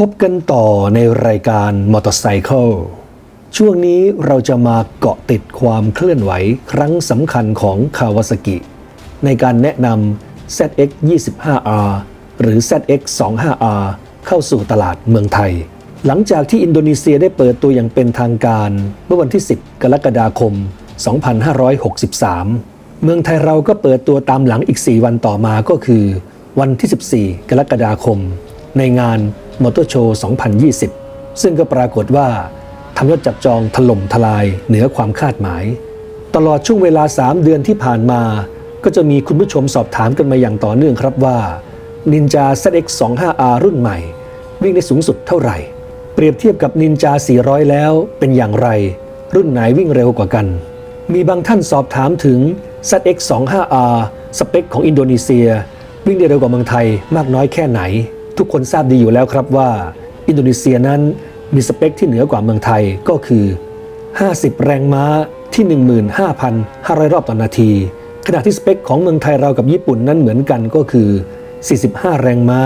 พบกันต่อในรายการมอเตอร์ไซค์ช่วงนี้เราจะมาเกาะติดความเคลื่อนไหวครั้งสำคัญของคาวาซากิ ในการแนะนำ ZX 25R หรือ ZX 25R เข้าสู่ตลาดเมืองไทย หลังจากที่อินโดนีเซียได้เปิดตัวอย่างเป็นทางการเมื่อวันที่ 10 กรกฎาคม 2563 เมืองไทยเราก็เปิดตัวตามหลังอีก 4 วันต่อมาก็คือ วันที่ 14 กรกฎาคม ในงาน มอเตอร์โชว์ 2020 ซึ่งก็ปรากฏว่าทำยอดจับจองถล่มทลายเหนือความคาดหมาย ตลอดช่วงเวลา 3 เดือนที่ผ่านมา ก็จะมีคุณผู้ชมสอบถามกันมาอย่างต่อเนื่องครับว่า Ninja ZX 25R รุ่นใหม่ วิ่งได้สูงสุดเท่าไหร่ เปรียบเทียบกับ Ninja 400 แล้วเป็นอย่างไร รุ่นไหนวิ่งเร็วกว่ากัน มีบางท่านสอบถามถึง ZX 25R สเปคของอินโดนีเซีย วิ่งได้เร็วกว่าเมืองไทยมากน้อยแค่ไหน ทุกคนทราบดีอยู่แล้วครับว่า อินโดนีเซียนั้นมีสเปคที่เหนือกว่าเมืองไทยก็คือ 50 แรงม้าที่ 15,500 รอบต่อนาที ขณะที่สเปคของเมืองไทยเรากับญี่ปุ่นนั้นเหมือนกันก็คือ 45 แรงม้า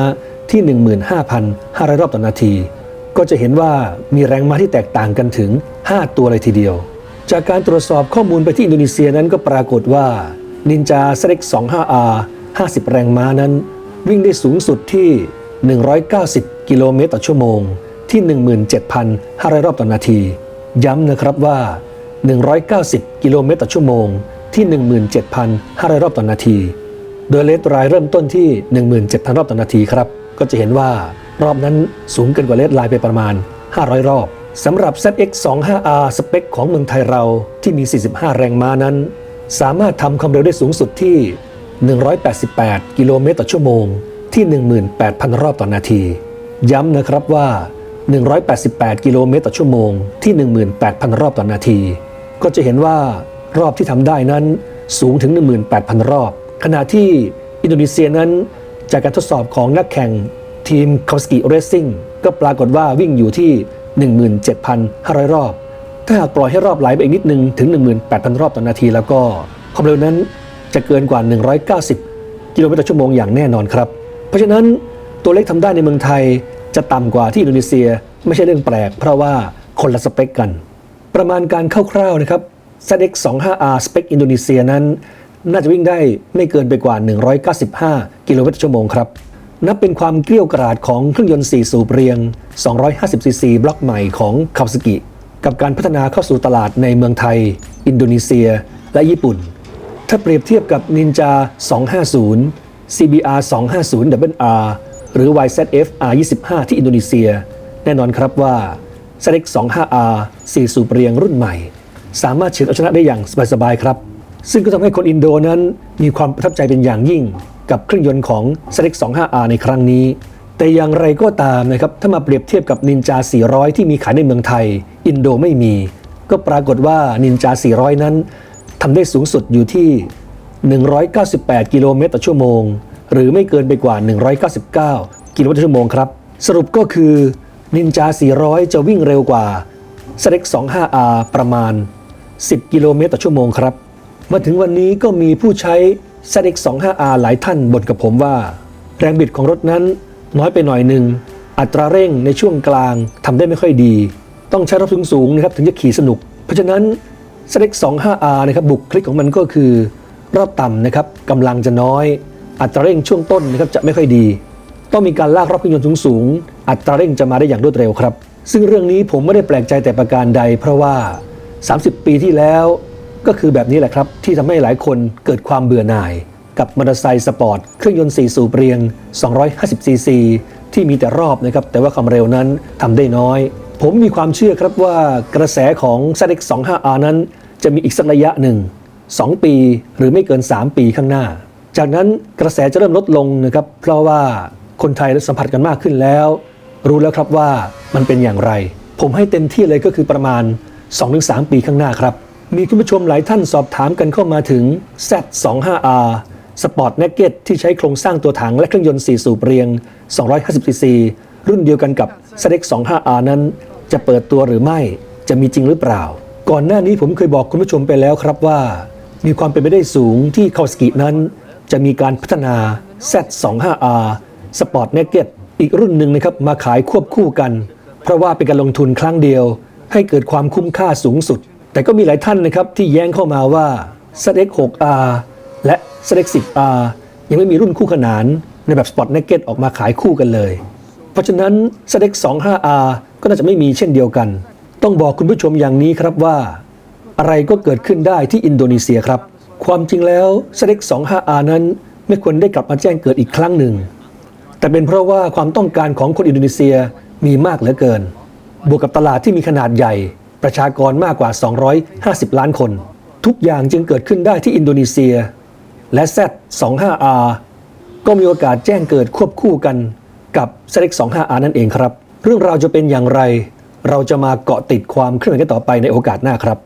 ที่ 15,500 รอบต่อนาที ก็จะเห็นว่ามีแรงม้าที่แตกต่างกันถึง 5 ตัวเลยทีเดียว จากการตรวจสอบข้อมูลไปที่อินโดนีเซียนั้นก็ปรากฏว่า Ninja Select 25R 50 แรงม้านั้น วิ่งได้สูงสุดที่ 190 กิโลเมตรต่อชั่วโมง ที่ 17,500 รอบต่อนาที ย้ำนะครับว่า 190 กิโลเมตรต่อชั่วโมง ที่ 17,500 รอบต่อนาที โดยเลสไตรายเริ่มต้นที่ 17,000 รอบต่อนาทีครับ ก็จะเห็นว่ารอบนั้นสูงเกินกว่าเลสไลน์ไปประมาณ 500 รอบสำหรับ ZX 25R สเปคของเมืองไทยเราที่มี 45 แรงม้านั้น สามารถทำความเร็วได้สูงสุดที่ 188 กิโลเมตรต่อชั่วโมง ที่ 18,000 รอบต่อนาที ย้ำนะครับว่า 188 กิโลเมตรต่อชั่วโมงที่ 18,000 รอบต่อนาที ก็จะเห็นว่ารอบที่ทำได้นั้นสูงถึง 18,000 รอบ ขณะที่อินโดนีเซียนั้น จากการทดสอบของนักแข่งทีมคาวสกิเรซซิ่งก็ปรากฏว่าวิ่งอยู่ที่ 17,500 รอบ ถ้าหากปล่อยให้รอบไหลไปอีกนิดนึงถึง 18,000 รอบต่อนาที แล้วก็ความเร็วนั้นจะเกินกว่า 190 กิโลเมตรต่อชั่วโมงอย่างแน่นอนครับ เพราะฉะนั้นตัวเลขทำได้ในเมืองไทยจะต่ำกว่าที่อินโดนีเซียไม่ใช่เรื่องแปลก เพราะว่าคนละสเปคกัน ประมาณการคร่าวๆนะครับ ZX 25R สเปคอินโดนีเซียนั้น น่าจะวิ่งได้ไม่เกินไปกว่า 195 กิโลเมตรต่อชั่วโมงครับ นับเป็นความเกลี้ยวกราดของเครื่องยนต์4สูบเรียง 250 ซีซีบล็อกใหม่ของคาวสกิ กับการพัฒนาเข้าสู่ตลาดในเมืองไทย อินโดนีเซีย และญี่ปุ่น ถ้าเปรียบเทียบกับ Ninja 250 CBR 250 WR หรือ YZF R25 ที่อินโดนีเซีย แน่นอนครับว่า ZX 25R 4 สูบเรียงรุ่นใหม่ สามารถเฉือนเอาชนะได้อย่างสบายๆครับ ซึ่งก็ทำให้คนอินโดนั้นมีความประทับใจเป็นอย่างยิ่ง กับเครื่องยนต์ของ ZX 25R ในครั้งนี้ แต่อย่างไรก็ตามนะครับ ถ้ามาเปรียบเทียบกับ Ninja 400 ที่มีขายในเมืองไทย อินโดไม่มี ก็ปรากฏว่า Ninja 400 นั้นทำได้สูงสุดอยู่ที่ 198 กิโลเมตรต่อชั่วโมง หรือไม่เกินไปกว่า 199 กิโลเมตรต่อชั่วโมงครับ สรุปก็คือ Ninja 400 จะวิ่งเร็วกว่า ZX 25R ประมาณ 10 กิโลเมตรต่อชั่วโมงครับ มาถึงวันนี้ก็มีผู้ใช้ ZX 25R หลายท่านบ่นกับผมว่า แรงบิดของรถนั้นน้อยไปหน่อยหนึ่ง อัตราเร่งในช่วงกลางทำได้ไม่ค่อยดี ต้องใช้รอบสูงๆนะครับถึงจะขี่สนุก เพราะฉะนั้น ZX 25R นะครับบุคลิกของมันก็คือ รอบต่ำนะครับกำลังจะน้อย อัตราเร่งช่วงต้นนะครับจะไม่ค่อยดี ต้องมีการลากรอบเครื่องยนต์สูงๆอัตราเร่งจะมาได้อย่างรวดเร็วครับ ซึ่งเรื่องนี้ผมไม่ได้แปลกใจแต่ประการใด เพราะว่า 30 ปีที่แล้ว ก็คือแบบนี้แหละครับ ที่ทำให้หลายคนเกิดความเบื่อหน่าย กับมอเตอร์ไซค์สปอร์ตเครื่องยนต์4สูบเรียง 250ซีซีที่มีแต่รอบนะครับแต่ว่าความเร็วนั้นทำได้น้อย ผมมีความเชื่อครับว่ากระแสของ ZX 25R นั้น จะมีอีกสักระยะหนึ่ง 2 ปีหรือไม่เกิน 3 ปีข้างหน้า จากนั้นกระแสจะเริ่มลดลงนะครับ เพราะว่าคนไทยสัมผัสกันมากขึ้นแล้ว รู้แล้วครับว่ามันเป็นอย่างไร ผมให้เต็มที่เลยก็คือประมาณ 2-3 ปีข้างหน้าครับ มีคุณผู้ชมหลายท่านสอบถามกันเข้ามาถึง Z25R Sport Naked ที่ใช้โครงสร้างตัวถังและเครื่องยนต์ 4 สูบเรียง 250cc รุ่นเดียวกันกับ ZX25R นั้น จะเปิดตัวหรือไม่ จะมีจริงหรือเปล่า ก่อนหน้านี้ผมเคยบอกคุณผู้ชมไปแล้วครับว่า มีความเป็นไปได้สูงที่คาวสกินั้น จะมีการพัฒนา Z25R Sport Naked อีกรุ่นหนึ่งนะครับมาขายควบคู่กัน เพราะว่าเป็นการลงทุนครั้งเดียว ให้เกิดความคุ้มค่าสูงสุด แต่ก็มีหลายท่านนะครับที่แย้งเข้ามาว่า s d x 6R และ s d x 10R ยังไม่มีรุ่นคู่ขนานในแบบ Sport Naked ออกมาขายคู่กันเลย เพราะฉะนั้น s d x 25R ก็น่าจะไม่มีเช่นเดียวกัน ต้องบอกคุณผู้ชมอย่างนี้ครับว่า อะไรก็เกิดขึ้นได้ที่อินโดนีเซียครับ ความจริงแล้ว s d x 25R นั้นไม่ควรได้กลับมาแจ้งเกิดอีกครั้งหนึ่ง แต่เป็นเพราะว่าความต้องการของคนอินโดนีเซียมีมากเหลือเกิน บวกกับตลาดที่มีขนาดใหญ่ ประชากรมากกว่า 250 ล้านคน ทุกอย่างจึงเกิดขึ้นได้ที่อินโดนีเซีย และ Z25R ก็มีโอกาสแจ้งเกิดควบคู่กันกับ z x 25R นั่นเองครับ เรื่องราวจะเป็นอย่างไร เราจะมาเกาะติดความเคลื่อนไหวกันต่อไปในโอกาสหน้าครับ